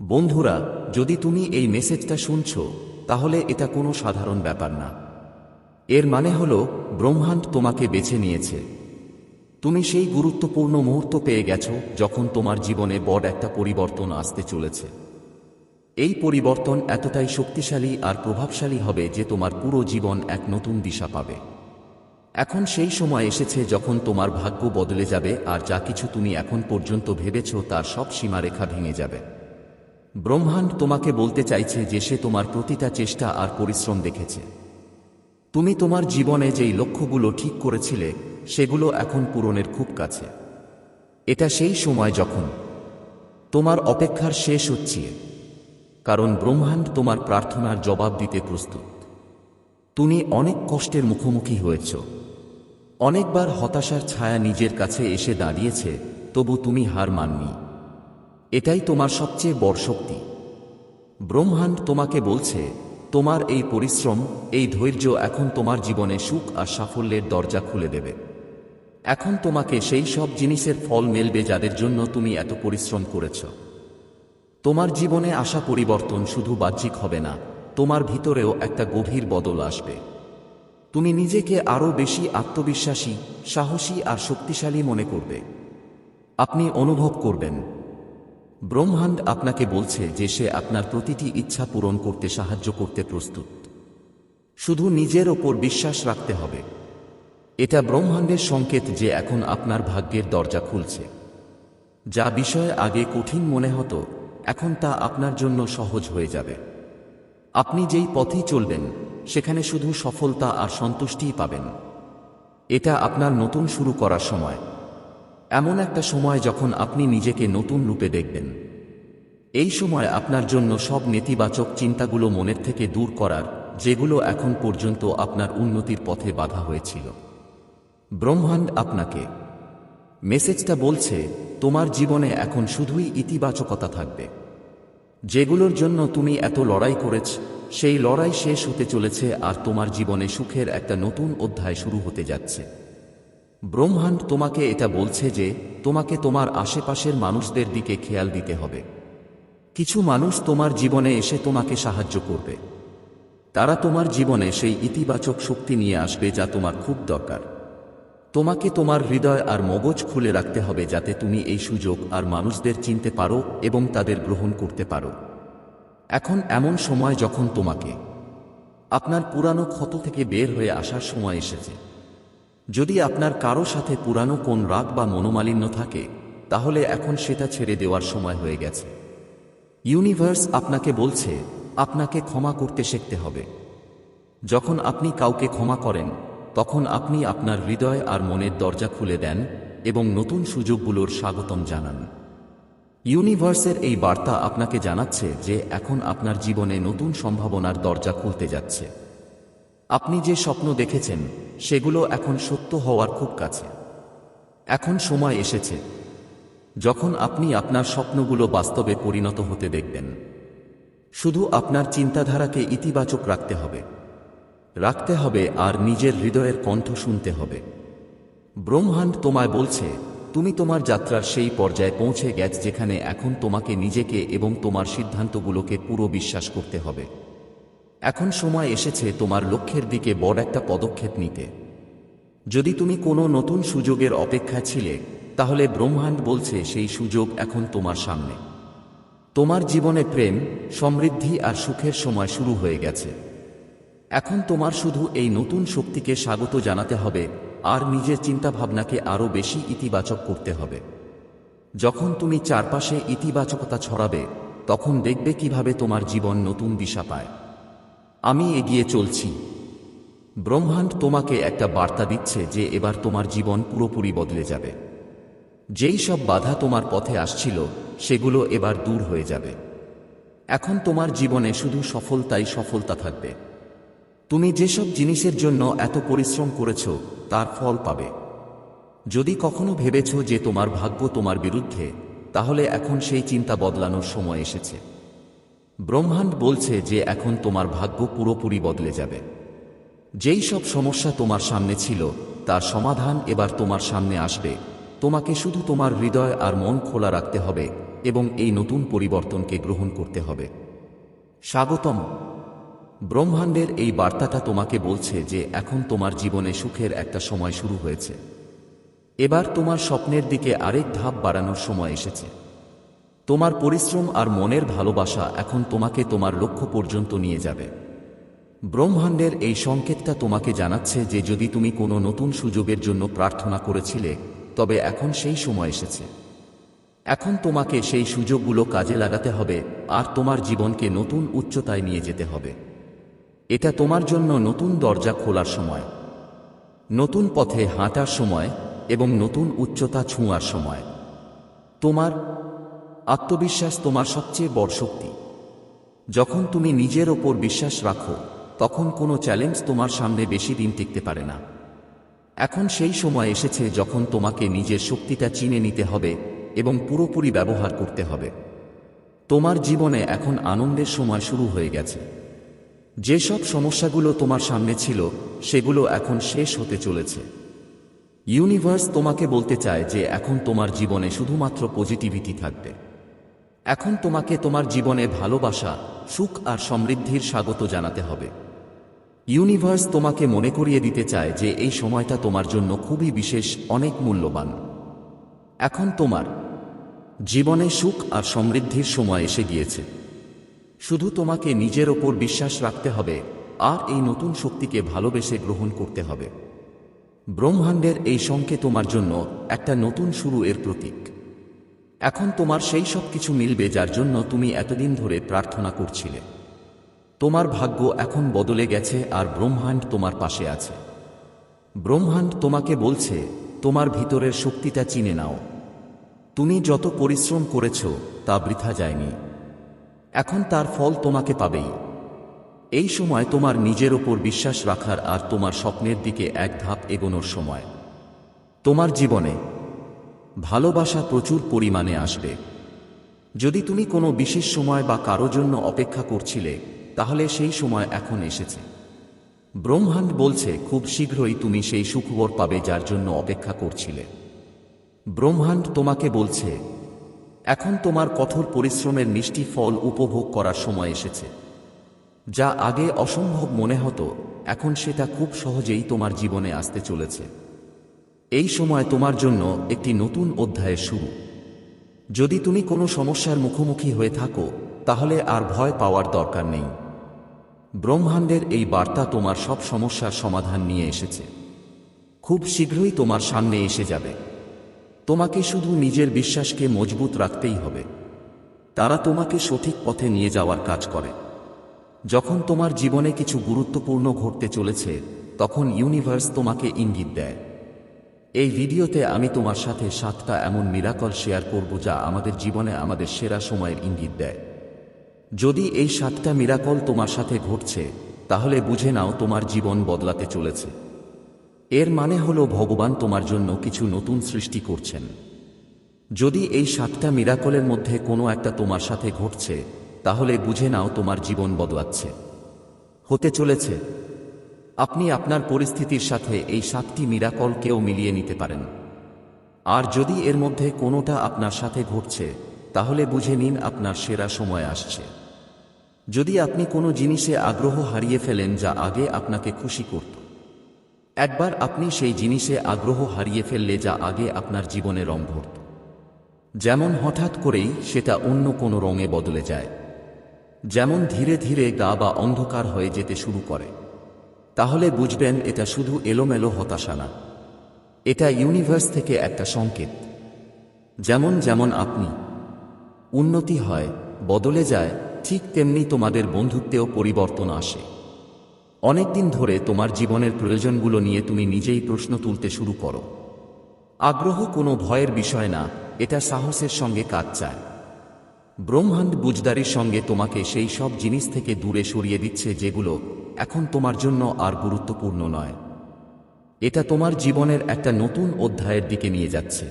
বন্ধুরা, যদি তুমি এই মেসেজটা শুনছ, তাহলে এটা কোনো সাধারণ ব্যাপার না। এর মানে হল, ব্রহ্মাণ্ড তোমাকে বেছে নিয়েছে। তুমি সেই গুরুত্বপূর্ণ মুহূর্ত পেয়ে গেছ, যখন তোমার জীবনে বড় একটা পরিবর্তন আসতে চলেছে। এই পরিবর্তন এতটাই শক্তিশালী আর প্রভাবশালী হবে যে তোমার পুরো জীবন এক নতুন দিশা পাবে। এখন সেই সময় এসেছে যখন তোমার ভাগ্য বদলে যাবে আর যা কিছু তুমি এখন পর্যন্ত ভেবেছ তার সব সীমারেখা ভেঙে যাবে। ব্রহ্মাণ্ড তোমাকে বলতে চাইছে যে সে তোমার প্রতিটা চেষ্টা আর পরিশ্রম দেখেছে। তুমি তোমার জীবনে যেই লক্ষ্যগুলো ঠিক করেছিলে, সেগুলো এখন পূরণের খুব কাছে। এটা সেই সময় যখন তোমার অপেক্ষার শেষ হচ্ছে, কারণ ব্রহ্মাণ্ড তোমার প্রার্থনার জবাব দিতে প্রস্তুত। তুমি অনেক কষ্টের মুখোমুখি হয়েছ। অনেকবার হতাশার ছায়া নিজের কাছে এসে দাঁড়িয়েছে, তবু তুমি হার মাননি। এটাই তোমার সবচেয়ে বড় শক্তি। ব্রহ্মাণ্ড তোমাকে বলছে, তোমার এই পরিশ্রম, এই ধৈর্য এখন তোমার জীবনে সুখ আর সাফল্যের দরজা খুলে দেবে। এখন তোমাকে সেই সব জিনিসের ফল মেলবে যাদের জন্য তুমি এত পরিশ্রম করেছ। তোমার জীবনে আসা পরিবর্তন শুধু বাহ্যিক হবে না, তোমার ভিতরেও একটা গভীর বদল আসবে। তুমি নিজেকে আরও বেশি আত্মবিশ্বাসী, সাহসী আর শক্তিশালী মনে করবে। আপনি অনুভব করবেন ব্রহ্মাণ্ড আপনাকে বলছে যে সে আপনার প্রতিটি ইচ্ছা পূরণ করতে সাহায্য করতে প্রস্তুত। শুধু নিজের ওপর বিশ্বাস রাখতে হবে। এটা ব্রহ্মাণ্ডের সংকেত যে এখন আপনার ভাগ্যের দরজা খুলছে। যা বিষয়ে আগে কঠিন মনে হতো, এখন তা আপনার জন্য সহজ হয়ে যাবে। আপনি যেই পথেই চলবেন, সেখানে শুধু সফলতা আর সন্তুষ্টিই পাবেন। এটা আপনার নতুন শুরু করার সময়। এমন একটা সময় যখন আপনি নিজেকে নতুন রূপে দেখবেন। এই সময় আপনার জন্য সব নেতিবাচক চিন্তাগুলো মনের থেকে দূর করার, যেগুলো এখন পর্যন্ত আপনার উন্নতির পথে বাধা হয়েছিল। ব্রহ্মাণ্ড আপনাকে মেসেজটা বলছে, তোমার জীবনে এখন শুধুই ইতিবাচকতা থাকবে। যেগুলোর জন্য তুমি এত লড়াই করেছ, সেই লড়াই শেষ হতে চলেছে আর তোমার জীবনে সুখের একটা নতুন অধ্যায় শুরু হতে যাচ্ছে। ব্রহ্মাণ্ড তোমাকে এটা বলছে যে, তোমাকে তোমার আশেপাশের মানুষদের দিকে খেয়াল দিতে হবে। কিছু মানুষ তোমার জীবনে এসে তোমাকে সাহায্য করবে। তারা তোমার জীবনে সেই ইতিবাচক শক্তি নিয়ে আসবে যা তোমার খুব দরকার। তোমাকে তোমার হৃদয় আর মগজ খুলে রাখতে হবে যাতে তুমি এই সুযোগ আর মানুষদের চিনতে পারো এবং তাদের গ্রহণ করতে পারো। এখন এমন সময় যখন তোমাকে আপনার পুরানো ক্ষত থেকে বের হয়ে আসার সময় এসেছে। যদি আপনার কারও সাথে পুরানো কোন রাগ বা মনোমালিন্য থাকে, তাহলে এখন সেটা ছেড়ে দেওয়ার সময় হয়ে গেছে। ইউনিভার্স আপনাকে বলছে, আপনাকে ক্ষমা করতে শিখতে হবে। যখন আপনি কাউকে ক্ষমা করেন, তখন আপনি আপনার হৃদয় আর মনের দরজা খুলে দেন এবং নতুন সুযোগগুলোর স্বাগতম জানান। ইউনিভার্সের এই বার্তা আপনাকে জানাচ্ছে যে এখন আপনার জীবনে নতুন সম্ভাবনার দরজা খুলতে যাচ্ছে। আপনি যে স্বপ্ন দেখেছেন, সেগুলো এখন সত্য হওয়ার খুব কাছে। এখন সময় এসেছে। যখন আপনি আপনার স্বপ্নগুলো বাস্তবে পরিণত হতে দেখবেন। শুধু আপনার চিন্তাধারাকে ইতিবাচক রাখতে হবে। রাখতে হবে আর নিজের হৃদয়ের কণ্ঠ শুনতে হবে। ব্রহ্মাণ্ড তোমায় বলছে, তুমি তোমার যাত্রার সেই পর্যায়ে পৌঁছে গেছ যেখানে এখন তোমাকে নিজেকে এবং তোমার সিদ্ধান্তগুলোকে পুরো বিশ্বাস করতে হবে। এখন সময় এসেছে তোমার লক্ষ্যের দিকে বড় একটা পদক্ষেপ নিতে। যদি তুমি কোনো নতুন সুযোগের অপেক্ষায় ছিলে, তাহলে ব্রহ্মাণ্ড বলছে সেই সুযোগ এখন তোমার সামনে। তোমার জীবনে প্রেম, সমৃদ্ধি আর সুখের সময় শুরু হয়ে গেছে। এখন তোমার শুধু এই নতুন শক্তিকে স্বাগত জানাতে হবে, আর নিজের চিন্তাভাবনাকে আরও বেশি ইতিবাচক করতে হবে। যখন তুমি চারপাশে ইতিবাচকতা ছড়াবে, তখন দেখবে কীভাবে তোমার জীবন নতুন দিশা পায়। আমি এগিয়ে চলছি। ব্রহ্মাণ্ড তোমাকে একটা বার্তা দিচ্ছে যে এবার তোমার জীবন পুরোপুরি বদলে যাবে। যেই সব বাধা তোমার পথে আসছিল, সেগুলো এবার দূর হয়ে যাবে। এখন তোমার জীবনে শুধু সফলতাই সফলতা থাকবে। তুমি যেসব জিনিসের জন্য এত পরিশ্রম করেছ, তার ফল পাবে। যদি কখনো ভেবেছ যে তোমার ভাগ্য তোমার বিরুদ্ধে, তাহলে এখন সেই চিন্তা বদলানোর সময় এসেছে। ব্রহ্মাণ্ড বলছে যে এখন তোমার ভাগ্য পুরোপুরি বদলে যাবে। যেই সব সমস্যা তোমার সামনে ছিল, তার সমাধান এবার তোমার সামনে আসবে। তোমাকে শুধু তোমার হৃদয় আর মন খোলা রাখতে হবে এবং এই নতুন পরিবর্তনকে গ্রহণ করতে হবে। স্বাগতম। ব্রহ্মাণ্ডের এই বার্তাটা তোমাকে বলছে যে এখন তোমার জীবনে সুখের একটা সময় শুরু হয়েছে। এবার তোমার স্বপ্নের দিকে আরেক ধাপ বাড়ানোর সময় এসেছে। তোমার পরিশ্রম আর মনের ভালোবাসা এখন তোমাকে তোমার লক্ষ্য পর্যন্ত নিয়ে যাবে। ব্রহ্মাণ্ডের এই সংকেতটা তোমাকে জানাচ্ছে যে যদি তুমি কোনো নতুন সুযোগের জন্য প্রার্থনা করেছিলে, তবে এখন সেই সময় এসেছে। এখন তোমাকে সেই সুযোগগুলো কাজে লাগাতে হবে, আর তোমার জীবনকে নতুন উচ্চতায় নিয়ে যেতে হবে। এটা তোমার জন্য নতুন দরজা খোলার সময়, নতুন পথে হাঁটার সময় এবং নতুন উচ্চতা ছুঁয়ার সময়। তোমার আত্মবিশ্বাস তোমার সবচেয়ে বড় শক্তি। যখন তুমি নিজের ওপর বিশ্বাস রাখো, তখন কোনো চ্যালেঞ্জ তোমার সামনে বেশি দিন টিকতে পারে না। এখন সেই সময় এসেছে যখন তোমাকে নিজের শক্তিটা চিনে নিতে হবে এবং পুরোপুরি ব্যবহার করতে হবে। তোমার জীবনে এখন আনন্দের সময় শুরু হয়ে গেছে। যেসব সমস্যাগুলো তোমার সামনে ছিল, সেগুলো এখন শেষ হতে চলেছে। ইউনিভার্স তোমাকে বলতে চায় যে এখন তোমার জীবনে শুধুমাত্র পজিটিভিটি থাকবে। এখন তোমাকে তোমার জীবনে ভালোবাসা, সুখ আর সমৃদ্ধির স্বাগত জানাতে হবে। ইউনিভার্স তোমাকে মনে করিয়ে দিতে চায় যে এই সময়টা তোমার জন্য খুবই বিশেষ, অনেক মূল্যবান। এখন তোমার জীবনে সুখ আর সমৃদ্ধির সময় এসে গিয়েছে। শুধু তোমাকে নিজের ওপর বিশ্বাস রাখতে হবে, আর এই নতুন শক্তিকে ভালোবেসে গ্রহণ করতে হবে। ব্রহ্মাণ্ডের এই সংকে তোমার জন্য একটা নতুন শুরু এর প্রতীক। এখন তোমার সেই সব কিছু মিলবে যার জন্য তুমি এতদিন ধরে প্রার্থনা করছিলে। তোমার ভাগ্য এখন বদলে গেছে আর ব্রহ্মাণ্ড তোমার পাশে আছে। ব্রহ্মাণ্ড তোমাকে বলছে, তোমার ভিতরের শক্তিটা চিনে নাও। তুমি যত পরিশ্রম করেছ, তা বৃথা যায়নি। এখন তার ফল তোমাকে পাবেই। এই সময় তোমার নিজের ওপর বিশ্বাস রাখার আর তোমার স্বপ্নের দিকে এক ধাপ এগোনোর সময়। তোমার জীবনে ভালোবাসা প্রচুর পরিমাণে আসবে। যদি তুমি কোনো বিশেষ সময় বা কারও জন্য অপেক্ষা করছিলে, তাহলে সেই সময় এখন এসেছে। ব্রহ্মাণ্ড বলছে, খুব শীঘ্রই তুমি সেই সুখবর পাবে যার জন্য অপেক্ষা করছিলে। ব্রহ্মাণ্ড তোমাকে বলছে, এখন তোমার কঠোর পরিশ্রমের মিষ্টি ফল উপভোগ করার সময় এসেছে। যা আগে অসম্ভব মনে হতো, এখন সেটা খুব সহজেই তোমার জীবনে আসতে চলেছে। এই সময় তোমার জন্য একটি নতুন অধ্যায়ের শুরু। যদি তুমি কোনো সমস্যার মুখোমুখি হয়ে থাকো, তাহলে আর ভয় পাওয়ার দরকার নেই। ব্রহ্মাণ্ডের এই বার্তা তোমার সব সমস্যার সমাধান নিয়ে এসেছে। খুব শীঘ্রই তোমার সামনে এসে যাবে। তোমাকে শুধু নিজের বিশ্বাসকে মজবুত রাখতেই হবে। তারা তোমাকে সঠিক পথে নিয়ে যাওয়ার কাজ করে। যখন তোমার জীবনে কিছু গুরুত্বপূর্ণ ঘটতে চলেছে, তখন ইউনিভার্স তোমাকে ইঙ্গিত দেয়। এই ভিডিওতে আমি তোমার সাথে সাতটা এমন মিরাকল শেয়ার করব যা আমাদের জীবনে আমাদের সেরা সময়ের ইঙ্গিত দেয়। যদি এই সাতটা মিরাকল তোমার সাথে ঘটছে, তাহলে বুঝে নাও তোমার জীবন বদলাতে চলেছে। এর মানে হল ভগবান তোমার জন্য কিছু নতুন সৃষ্টি করছেন। যদি এই সাতটা মিরাকলের মধ্যে কোনো একটা তোমার সাথে ঘটছে, তাহলে বুঝে নাও তোমার জীবন বদলাচ্ছে। হতে চলেছে। আপনি আপনার পরিস্থিতির সাথে এই সাতটি মিরাকলকেও মিলিয়ে নিতে পারেন। আর যদি এর মধ্যে কোনোটা আপনার সাথে ঘটছে, তাহলে বুঝে নিন আপনার সেরা সময় আসছে। যদি আপনি কোনো জিনিসে আগ্রহ হারিয়ে ফেলেন যা আগে আপনাকে খুশি করত, একবার আপনি সেই জিনিসে আগ্রহ হারিয়ে ফেললে যা আগে আপনার জীবনে রং ভরত। যেমন হঠাৎ করেই সেটা অন্য কোনো রঙে বদলে যায়। যেমন ধীরে ধীরে গা বা অন্ধকার হয়ে যেতে শুরু করে। তাহলে বুঝবেন এটা শুধু এলোমেলো হতাশা না। এটা ইউনিভার্স থেকে একটা সংকেত। যেমন যেমন আপনি উন্নতি হয়, বদলে যায়, ঠিক তেমনি তোমাদের বন্ধুত্বেও পরিবর্তন আসে। অনেকদিন ধরে তোমার জীবনের প্রয়োজনগুলো নিয়ে তুমি নিজেই প্রশ্ন তুলতে শুরু করো। আগ্রহ কোনো ভয়ের বিষয় না, এটা সাহসের সঙ্গে কাজ চায়। ব্রহ্মাণ্ড বুঝদারির সঙ্গে তোমাকে সেই সব জিনিস থেকে দূরে সরিয়ে দিচ্ছে যেগুলো এখন তোমার জন্য আর গুরুত্বপূর্ণ নয়। এটা তোমার জীবনের একটা নতুন অধ্যায়ের দিকে নিয়ে যাচ্ছে।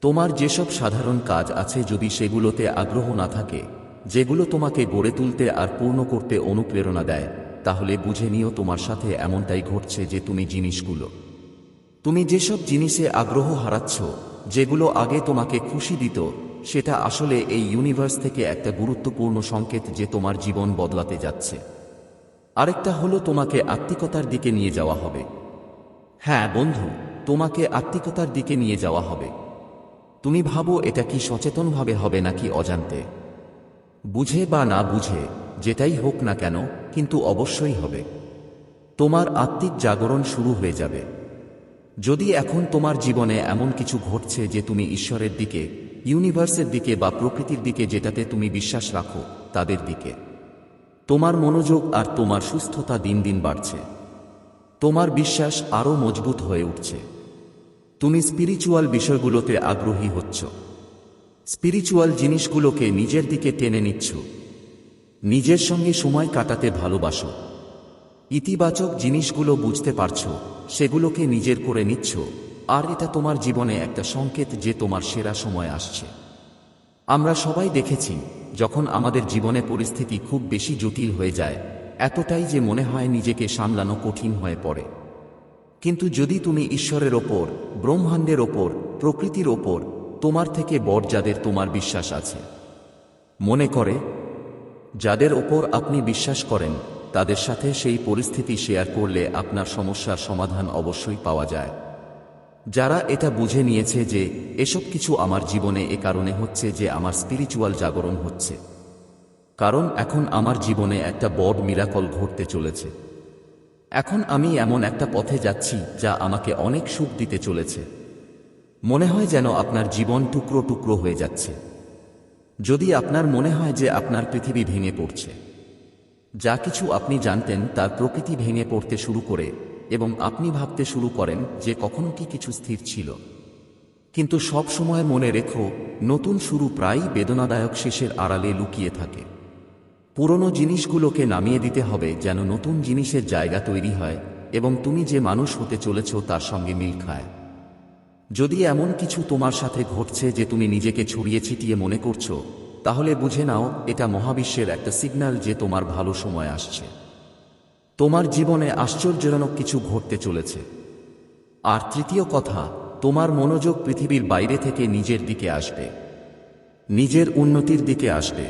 তোমার যেসব সাধারণ কাজ আছে যদি সেগুলোতে আগ্রহ না থাকে, যেগুলো তোমাকে গড়ে তুলতে আর পূর্ণ করতে অনুপ্রেরণা দেয়, তাহলে বুঝে নিও তোমার সাথে এমনটাই ঘটছে যে তুমি জিনিসগুলো। তুমি যেসব জিনিসে আগ্রহ হারাচ্ছ, যেগুলো আগে তোমাকে খুশি দিত সেটা আসলে এই ইউনিভার্স থেকে একটা গুরুত্বপূর্ণ সংকেত যে তোমার জীবন বদলাতে যাচ্ছে। আরেকটা হলো তোমাকে আত্মিকতার দিকে নিয়ে যাওয়া হবে। হ্যাঁ বন্ধু, তোমাকে আত্মিকতার দিকে নিয়ে যাওয়া হবে। তুমি ভাবো এটা কি সচেতনভাবে হবে নাকি অজান্তে। বুঝে বা না বুঝে, যেটাই হোক না কেন, কিন্তু অবশ্যই হবে। তোমার আত্মিক জাগরণ শুরু হয়ে যাবে। যদি এখন তোমার জীবনে এমন কিছু ঘটছে যে তুমি ঈশ্বরের দিকে ইউনিভার্সের দিকে বা প্রকৃতির দিকে যেটাতে তুমি বিশ্বাস রাখো, তাদের দিকে। তোমার মনোযোগ আর তোমার সুস্থতা দিন দিন বাড়ছে। তোমার বিশ্বাস আরও মজবুত হয়ে উঠছে। তুমি স্পিরিচুয়াল বিষয়গুলোতে আগ্রহী হচ্ছ। স্পিরিচুয়াল জিনিসগুলোকে নিজের দিকে টেনে নিচ্ছ। নিজের সঙ্গে সময় কাটাতে ভালোবাসো। ইতিবাচক জিনিসগুলো বুঝতে পারছ, সেগুলোকে নিজের করে নিচ্ছ। আর এটা তোমার জীবনে একটা সংকেত যে তোমার সেরা সময় আসছে। আমরা সবাই দেখেছি, যখন আমাদের জীবনে পরিস্থিতি খুব বেশি জটিল হয়ে যায়, এতটাই যে মনে হয় নিজেকে সামলানো কঠিন হয়ে পড়ে। কিন্তু যদি তুমি ঈশ্বরের ওপর, ব্রহ্মাণ্ডের ওপর, প্রকৃতির ওপর, তোমার থেকে বড় যাদের তোমার বিশ্বাস আছে। মনে করে, যাদের ওপর আপনি বিশ্বাস করেন, তাদের সাথে সেই পরিস্থিতি শেয়ার করলে আপনার সমস্যার সমাধান অবশ্যই পাওয়া যায়। যারা এটা বুঝে নিয়েছে যে এসব কিছু আমার জীবনে এ কারণে হচ্ছে যে আমার স্পিরিচুয়াল জাগরণ হচ্ছে। কারণ এখন আমার জীবনে একটা বড় মিরাকল ঘটতে চলেছে। এখন আমি এমন একটা পথে যাচ্ছি যা আমাকে অনেক সুখ দিতে চলেছে। মনে হয় যেন আপনার জীবন টুকরো টুকরো হয়ে যাচ্ছে। যদি আপনার মনে হয় যে আপনার পৃথিবী ভেঙে পড়ছে। যা কিছু আপনি জানতেন তার প্রকৃতি ভেঙে পড়তে শুরু করে এবং আপনি ভাবতে শুরু করেন যে কখনো কি কিছু স্থির ছিল। কিন্তু সব সময় মনে রেখো, নতুন শুরু প্রায়ই বেদনাদায়ক শেষের আড়ালে লুকিয়ে থাকে। পুরনো জিনিসগুলোকে নামিয়ে দিতে হবে যেন নতুন জিনিসের জায়গা তৈরি হয় এবং তুমি যে মানুষ হতে চলেছ তার সঙ্গে মিল খায়। যদি এমন কিছু তোমার সাথে ঘটছে যে তুমি নিজেকে ছড়িয়ে ছিটিয়ে মনে করছ, তাহলে বুঝে নাও এটা মহাবিশ্বের একটা সিগন্যাল যে তোমার ভালো সময় আসছে। তোমার জীবনে আশ্চর্যজনক কিছু ঘটতে চলেছে। আর তৃতীয় কথা, তোমার মনোযোগ পৃথিবীর বাইরে থেকে নিজের দিকে আসবে। নিজের উন্নতির দিকে আসবে।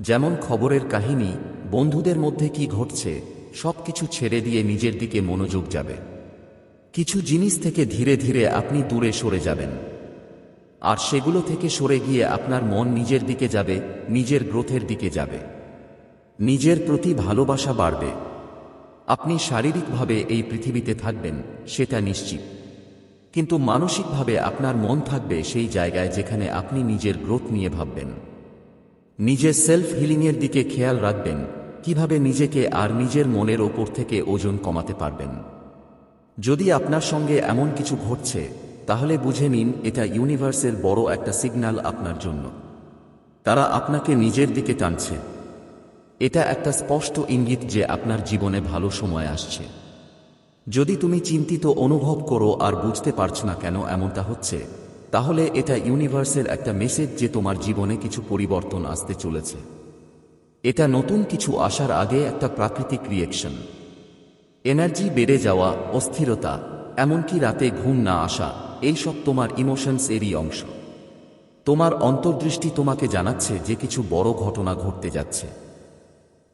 যেমন খবরের কাহিনী, বন্ধুদের মধ্যে কি ঘটছে সব কিছু ছেড়ে দিয়ে নিজের দিকে মনোযোগ যাবে। কিছু জিনিস থেকে ধীরে ধীরে আপনি দূরে সরে যাবেন। আর সেগুলো থেকে সরে গিয়ে আপনার মন নিজের দিকে যাবে, নিজের গ্রোথের দিকে যাবে। নিজের প্রতি ভালোবাসা বাড়বে। আপনি শারীরিকভাবে এই পৃথিবীতে থাকবেন, সেটা নিশ্চিত। কিন্তু মানসিকভাবে আপনার মন থাকবে সেই জায়গায় যেখানে আপনি নিজের গ্রোথ নিয়ে ভাববেন। নিজের সেলফ হিলিংয়ের দিকে খেয়াল রাখবেন, কীভাবে নিজেকে আর নিজের মনের ওপর থেকে ওজন কমাতে পারবেন। যদি আপনার সঙ্গে এমন কিছু ঘটছে, তাহলে বুঝে নিন এটা ইউনিভার্সের বড় একটা সিগন্যাল আপনার জন্য। তারা আপনাকে নিজের দিকে টানছে। এটা একটা স্পষ্ট ইঙ্গিত যে আপনার জীবনে ভালো সময় আসছে। যদি তুমি চিন্তিত অনুভব করো আর বুঝতে পারছ না কেন এমনটা হচ্ছে, তাহলে এটা ইউনিভার্সের একটা মেসেজ যে তোমার জীবনে কিছু পরিবর্তন আসতে চলেছে। এটা নতুন কিছু আসার আগে একটা প্রাকৃতিক রিয়েকশন এনার্জি বেড়ে যাওয়া, অস্থিরতা, এমনকি রাতে ঘুম না আসা এইসব তোমার ইমোশনস এরই অংশ। তোমার অন্তর্দৃষ্টি তোমাকে জানাচ্ছে যে কিছু বড় ঘটনা ঘটতে যাচ্ছে।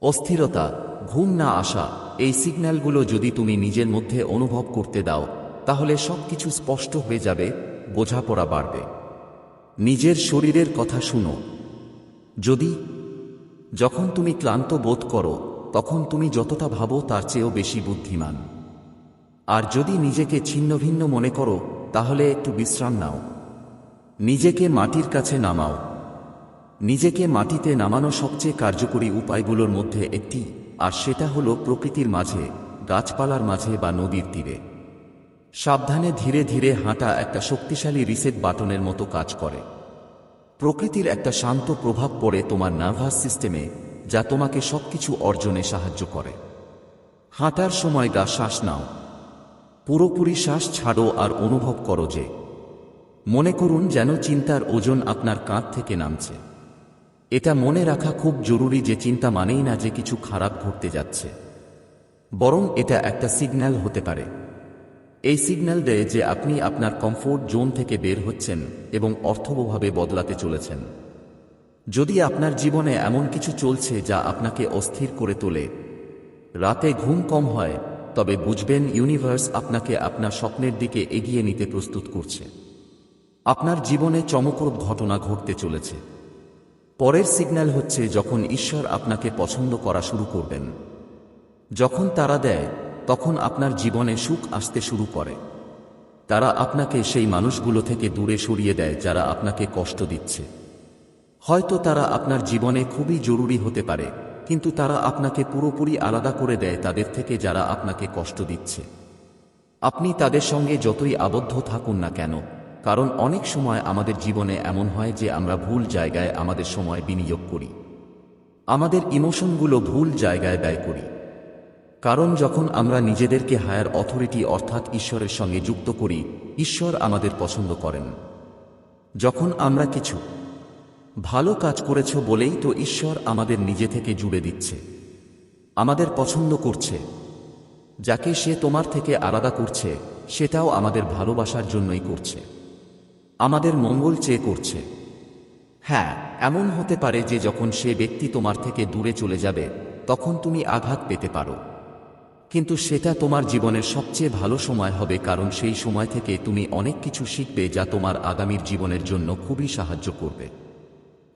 অস্থিরতা, ঘুম না আসা, এই সিগন্যালগুলো যদি তুমি নিজের মধ্যে অনুভব করতে দাও, তাহলে সব কিছু স্পষ্ট হয়ে যাবে, বোঝাপড়া বাড়বে। নিজের শরীরের কথা শুনো। যদি যখন তুমি ক্লান্ত বোধ করো, তখন তুমি যতটা ভাবো তার চেয়েও বেশি বুদ্ধিমান। আর যদি নিজেকে ছিন্নভিন্ন মনে করো, তাহলে একটু বিশ্রাম নাও। নিজেকে মাটির কাছে নামাও। নিজেকে মাটিতে নামানো সবচেয়ে কার্যকরী উপায়গুলোর মধ্যে একটি, আর সেটা হলো প্রকৃতির মাঝে, গাছপালার মাঝে বা নদীর তীরে। সাবধানে ধীরে ধীরে হাঁটা একটা শক্তিশালী রিসেট বাটনের মতো কাজ করে। প্রকৃতির একটা শান্ত প্রভাব পড়ে তোমার নার্ভাস সিস্টেমে, যা তোমাকে সবকিছু অর্জনে সাহায্য করে। হাঁটার সময় গা শ্বাস নাও। পুরোপুরি শ্বাস ছাড়ো আর অনুভব করো যে, মনে করুন যেন চিন্তার ওজন আপনার কাঁধ থেকে নামছে। এটা মনে রাখা খুব জরুরি যে চিন্তা মানেই না যে কিছু খারাপ ঘটতে যাচ্ছে। বরং এটা একটা সিগন্যাল হতে পারে। এই সিগন্যাল দেয় যে আপনি আপনার কমফোর্ট জোন থেকে বের হচ্ছেন এবং অর্থবভাবে বদলাতে চলেছেন। যদি আপনার জীবনে এমন কিছু চলছে যা আপনাকে অস্থির করে তোলে, রাতে ঘুম কম হয়, তবে বুঝবেন ইউনিভার্স আপনাকে আপনার স্বপ্নের দিকে এগিয়ে নিতে প্রস্তুত করছে। আপনার জীবনে চমকপ্রদ ঘটনা ঘটতে চলেছে। পরের সিগন্যাল হচ্ছে যখন ঈশ্বর আপনাকে পছন্দ করা শুরু করবেন। যখন তারা দেয়, তখন আপনার জীবনে সুখ আসতে শুরু করে। তারা আপনাকে সেই মানুষগুলো থেকে দূরে সরিয়ে দেয় যারা আপনাকে কষ্ট দিচ্ছে। হয়তো তারা আপনার জীবনে খুবই জরুরি হতে পারে, কিন্তু তারা আপনাকে পুরোপুরি আলাদা করে দেয় তাদের থেকে যারা আপনাকে কষ্ট দিচ্ছে। আপনি তাদের সঙ্গে যতই আবদ্ধ থাকুন না কেন কারণ অনেক সময় আমাদের জীবনে এমন হয় যে আমরা ভুল জায়গায় আমাদের সময় বিনিয়োগ করি। আমাদের ইমোশনগুলো ভুল জায়গায় ব্যয় করি। কারণ যখন আমরা নিজেদেরকে হায়ার অথরিটি অর্থাৎ ঈশ্বরের সঙ্গে যুক্ত করি, ঈশ্বর আমাদের পছন্দ করেন। যখন আমরা কিছু ভালো কাজ করেছ বলেই তো ঈশ্বর আমাদের নিজে থেকে জুড়ে দিচ্ছে। আমাদের পছন্দ করছে। যাকে সে তোমার থেকে আলাদা করছে, সেটাও আমাদের ভালোবাসার জন্যই করছে। আমাদের মঙ্গল চেয়ে করছে। হ্যাঁ এমন হতে পারে যে যখন সে ব্যক্তি তোমার থেকে দূরে চলে যাবে, তখন তুমি আঘাত পেতে পারো। কিন্তু সেটা তোমার জীবনের সবচেয়ে ভালো সময় হবে কারণ সেই সময় থেকে তুমি অনেক কিছু শিখবে যা তোমার আগামীর জীবনের জন্য খুবই সাহায্য করবে।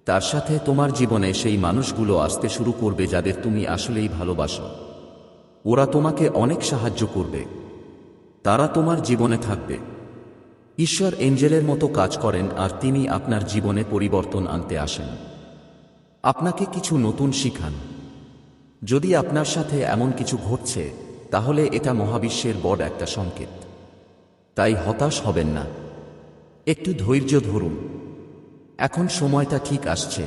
তার সাথে তোমার জীবনে সেই মানুষগুলো আসতে শুরু করবে যাদের তুমি আসলেই ভালোবাসো। ওরা তোমাকে অনেক সাহায্য করবে। তারা তোমার জীবনে থাকবে। ঈশ্বর এঞ্জেলের মতো কাজ করেন আর তিনি আপনার জীবনে পরিবর্তন আনতে আসেন। আপনাকে কিছু নতুন শিখান। যদি আপনার সাথে এমন কিছু ঘটছে, তাহলে এটা মহাবিশ্বের বড় একটা সংকেত। তাই হতাশ হবেন না। একটু ধৈর্য ধরুন। এখন সময়টা ঠিক আসছে।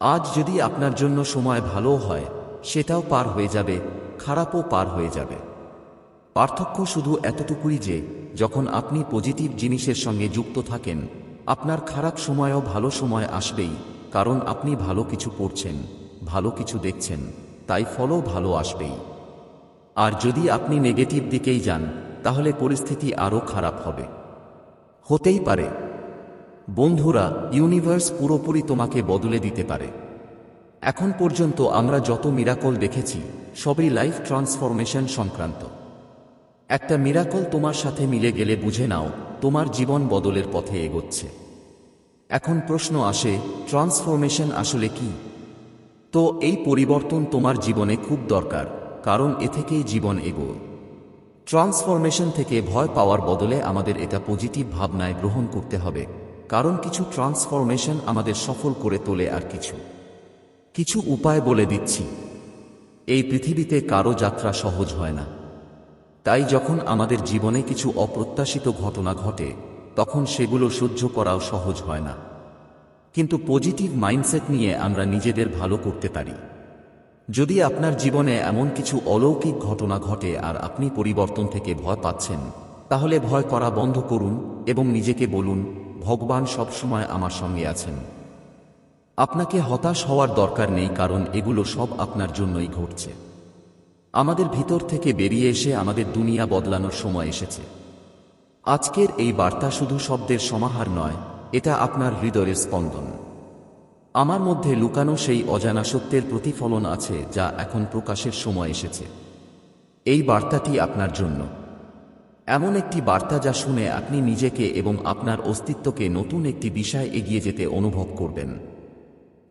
আজ যদি আপনার জন্য সময় ভালো হয়, সেটাও পার হয়ে যাবে, খারাপও পার হয়ে যাবে। পার্থক্য শুধু এতটুকুই যে যখন আপনি পজিটিভ জিনিসের সঙ্গে যুক্ত থাকেন, আপনার খারাপ সময়ও ভালো সময় আসবেই, কারণ আপনি ভালো কিছু পড়ছেন, ভালো কিছু দেখছেন, তাই ফলও ভালো আসবেই। আর যদি আপনি নেগেটিভ দিকেই যান, তাহলে পরিস্থিতি আরও খারাপ হবে। হতেই পারে। বন্ধুরা, ইউনিভার্স পুরোপুরি তোমাকে বদলে দিতে পারে। এখন পর্যন্ত আমরা যত মিরাকল দেখেছি, সবই লাইফ ট্রান্সফরমেশন সংক্রান্ত। একটা মিরাকল তোমার সাথে মিলে গেলে বুঝে নাও, তোমার জীবন বদলের পথে এগোচ্ছে। এখন প্রশ্ন আসে, ট্রান্সফরমেশন আসলে কি? তো এই পরিবর্তন তোমার জীবনে খুব দরকার, কারণ এ থেকেই জীবন এগো ট্রান্সফরমেশন থেকে ভয় পাওয়ার বদলে আমাদের এটা পজিটিভ ভাবনায় গ্রহণ করতে হবে, কারণ কিছু ট্রান্সফরমেশন আমাদের সফল করে তোলে আর কিছু। কিছু উপায় বলে দিচ্ছি। এই পৃথিবীতে কারও যাত্রা সহজ হয় না। তাই যখন আমাদের জীবনে কিছু অপ্রত্যাশিত ঘটনা ঘটে, তখন সেগুলো সহ্য করাও সহজ হয় না। কিন্তু পজিটিভ মাইন্ডসেট নিয়ে আমরা নিজেদের ভালো করতে পারি। যদি আপনার জীবনে এমন কিছু অলৌকিক ঘটনা ঘটে আর আপনি পরিবর্তন থেকে ভয় পাচ্ছেন, তাহলে ভয় করা বন্ধ করুন এবং নিজেকে বলুন, ভগবান সবসময় আমার সঙ্গে আছেন। আপনাকে হতাশ হওয়ার দরকার নেই কারণ এগুলো সব আপনার জন্যই ঘটছে। আমাদের ভিতর থেকে বেরিয়ে এসে আমাদের দুনিয়া বদলানোর সময় এসেছে। আজকের এই বার্তা শুধু শব্দের সমাহার নয়, এটা আপনার হৃদয়ের স্পন্দন। আমার মধ্যে লুকানো সেই অজানা সত্যের প্রতিফলন আছে যা এখন প্রকাশের সময় এসেছে। এই বার্তাটি আপনার জন্য। এমন একটি বার্তা যা শুনে আপনি নিজেকে এবং আপনার অস্তিত্বকে নতুন একটি দিশায় এগিয়ে যেতে অনুভব করবেন।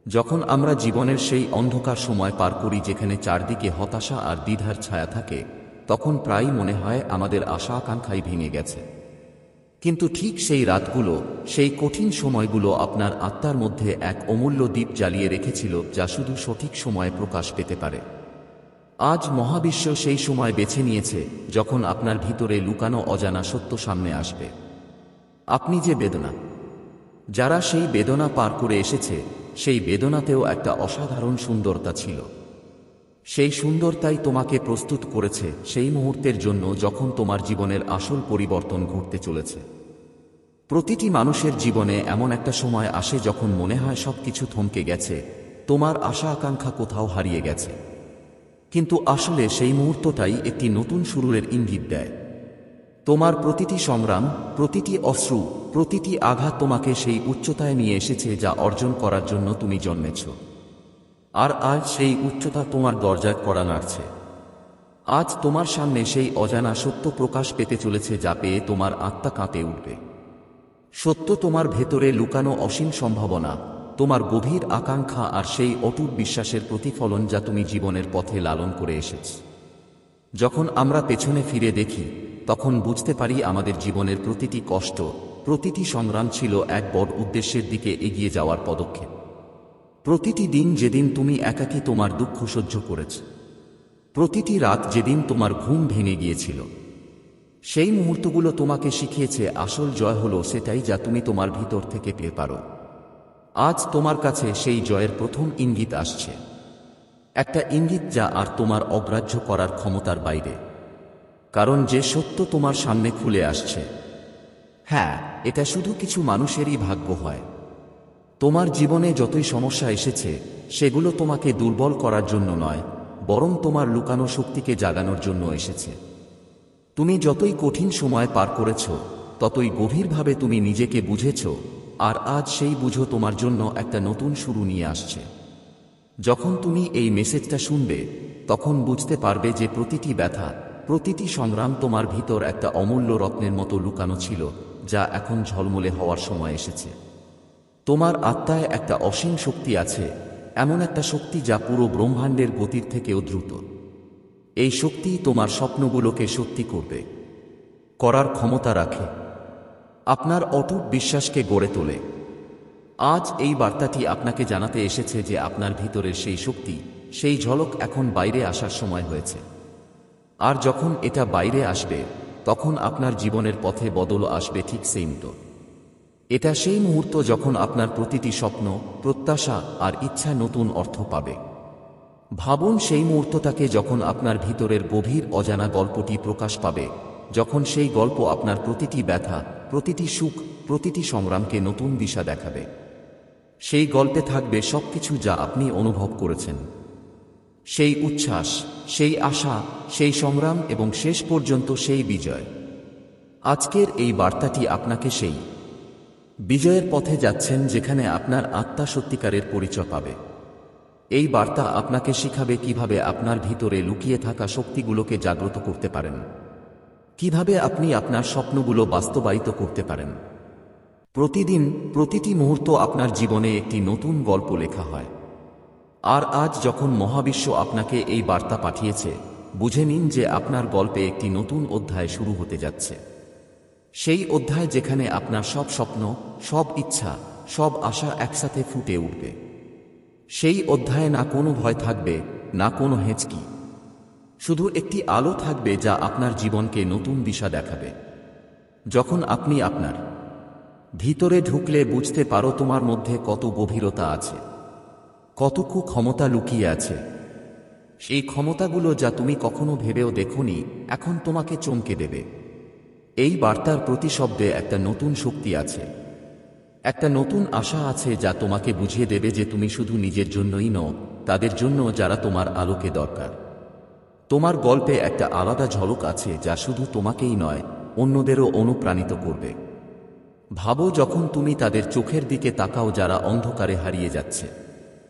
যখন আমরা জীবনের সেই অন্ধকার সময় পার করি যেখানে চারদিকে হতাশা আর দ্বিধার ছায়া থাকে, তখন প্রায়ই মনে হয় আমাদের আশা আকাঙ্ক্ষাই ভেঙে গেছে। কিন্তু ঠিক সেই রাতগুলো, সেই কঠিন সময়গুলো আপনার আত্মার মধ্যে এক অমূল্য দ্বীপ জ্বালিয়ে রেখেছিল যা শুধু সঠিক সময়ে প্রকাশ পেতে পারে। আজ মহাবিশ্ব সেই সময় বেছে নিয়েছে যখন আপনার ভিতরে লুকানো অজানা সত্য সামনে আসবে। আপনি যে বেদনা, যারা সেই বেদনা পার করে এসেছে সেই বেদনাতেও একটা অসাধারণ সুন্দরতা ছিল। সেই সুন্দরতাই তোমাকে প্রস্তুত করেছে সেই মুহূর্তের জন্য যখন তোমার জীবনের আসল পরিবর্তন ঘটতে চলেছে। প্রতিটি মানুষের জীবনে এমন একটা সময় আসে যখন মনে হয় সব কিছু থমকে গেছে, তোমার আশা আকাঙ্ক্ষা কোথাও হারিয়ে গেছে। কিন্তু আসলে সেই মুহূর্তটাই একটি নতুন শুরুরের ইঙ্গিত দেয়। তোমার প্রতিটি সংগ্রাম, প্রতিটি অশ্রু, প্রতিটি আঘাত তোমাকে সেই উচ্চতায় নিয়ে এসেছে যা অর্জন করার জন্য তুমি জন্মেছ। আর আজ সেই উচ্চতা তোমার দরজায় করা নাড়ছে। আজ তোমার সামনে সেই অজানা সত্য প্রকাশ পেতে চলেছে যা পেয়ে তোমার আত্মা কাঁপে উঠবে। সত্য তোমার ভেতরে লুকানো অসীম সম্ভাবনা, তোমার গভীর আকাঙ্ক্ষা আর সেই অটুট বিশ্বাসের প্রতিফলন যা তুমি জীবনের পথে লালন করে এসেছ। যখন আমরা পেছনে ফিরে দেখি তখন বুঝতে পারি আমাদের জীবনের প্রতিটি কষ্ট, প্রতিটি সংগ্রাম ছিল এক বড় উদ্দেশ্যের দিকে এগিয়ে যাওয়ার পদক্ষেপ। প্রতিটি দিন যেদিন তুমি একাকী তোমার দুঃখ সহ্য করেছ, প্রতিটি রাত যেদিন তোমার ঘুম ভেঙে গিয়েছিল, সেই মুহূর্তগুলো তোমাকে শিখিয়েছে আসল জয় হলো সেটাই যা তুমি তোমার ভিতর থেকে পেয়ে পারো। আজ তোমার কাছে সেই জয়ের প্রথম ইঙ্গিত আসছে। একটা ইঙ্গিত যা আর তোমার অগ্রাহ্য করার ক্ষমতার বাইরে। কারণ যে সত্য তোমার সামনে খুলে আসছে। হ্যাঁ এটা শুধু কিছু মানুষেরই ভাগ্য হয়। তোমার জীবনে যতই সমস্যা এসেছে, সেগুলো তোমাকে দুর্বল করার জন্য নয়, বরং তোমার লুকানো শক্তিকে জাগানোর জন্য এসেছে। তুমি যতই কঠিন সময় পার করেছ, ততই গভীরভাবে তুমি নিজেকে বুঝেছ, আর আজ সেই বুঝো তোমার জন্য একটা নতুন শুরু নিয়ে আসছে। যখন তুমি এই মেসেজটা শুনবে, তখন বুঝতে পারবে যে প্রতিটি ব্যথা প্রতিটি সংগ্রাম তোমার ভিতর একটা অমূল্য রত্নের মতো লুকানো ছিল, যা এখন ঝলমলে হওয়ার সময় এসেছে। তোমার আত্মায় একটা অসীম শক্তি আছে, এমন একটা শক্তি যা পুরো ব্রহ্মাণ্ডের গতির থেকেও দ্রুত। এই শক্তি তোমার স্বপ্নগুলোকে সত্যি করবে, করার ক্ষমতা রাখে, আপনার অটুট বিশ্বাসকে গড়ে তোলে। আজ এই বার্তাটি আপনাকে জানাতে এসেছে যে আপনার ভিতরের সেই শক্তি, সেই ঝলক এখন বাইরে আসার সময় হয়েছে। আর যখন এটা বাইরে আসবে, তখন আপনার জীবনের পথে বদল আসবে ঠিক সেই মতো। এটা সেই মুহূর্ত যখন আপনার প্রতিটি স্বপ্ন, প্রত্যাশা আর ইচ্ছা নতুন অর্থ পাবে। ভাবুন সেই মুহূর্তটাকে যখন আপনার ভিতরের গভীর অজানা গল্পটি প্রকাশ পাবে, যখন সেই গল্প আপনার প্রতিটি ব্যথা, প্রতিটি সুখ, প্রতিটি সংগ্রামকে নতুন দিশা দেখাবে। সেই গল্পে থাকবে সবকিছু যা আপনি অনুভব করেছেন। সেই উচ্ছ্বাস, সেই আশা, সেই সংগ্রাম এবং শেষ পর্যন্ত সেই বিজয়। আজকের এই বার্তাটি আপনাকে সেই বিজয়ের পথে যাচ্ছেন যেখানে আপনার আত্মা সত্যিকারের পরিচয় পাবে। এই বার্তা আপনাকে শিখাবে কীভাবে আপনার ভিতরে লুকিয়ে থাকা শক্তিগুলোকে জাগ্রত করতে পারেন। কীভাবে আপনি আপনার স্বপ্নগুলো বাস্তবায়িত করতে পারেন। প্রতিদিন প্রতিটি মুহূর্ত আপনার জীবনে একটি নতুন গল্প লেখা হয়। আর আজ যখন মহাবিশ্ব আপনাকে এই বার্তা পাঠিয়েছে, বুঝে নিন যে আপনার গল্পে একটি নতুন অধ্যায় শুরু হতে যাচ্ছে। সেই অধ্যায় যেখানে আপনার সব স্বপ্ন, সব ইচ্ছা, সব আশা একসাথে ফুটে উঠবে। সেই অধ্যায়ে না কোনো ভয় থাকবে, না কোনো হেঁচকি। শুধু একটি আলো থাকবে যা আপনার জীবনকে নতুন দিশা দেখাবে। যখন আপনি আপনার ভিতরে ঢুকলে বুঝতে পারো তোমার মধ্যে কত গভীরতা আছে। কতকু ক্ষমতা লুকিয়ে আছে। সেই ক্ষমতাগুলো যা তুমি কখনো ভেবেও দেখনি, এখন তোমাকে চমকে দেবে। এই বার্তার প্রতি শব্দে একটা নতুন শক্তি আছে। একটা নতুন আশা আছে যা তোমাকে বুঝিয়ে দেবে যে তুমি শুধু নিজের জন্যই নও, তাদের জন্য যারা তোমার আলোকে দরকার। তোমার গল্পে একটা আলাদা ঝলক আছে যা শুধু তোমাকেই নয়, অন্যদেরও অনুপ্রাণিত করবে। ভাবো যখন তুমি তাদের চোখের দিকে তাকাও যারা অন্ধকারে হারিয়ে যাচ্ছে।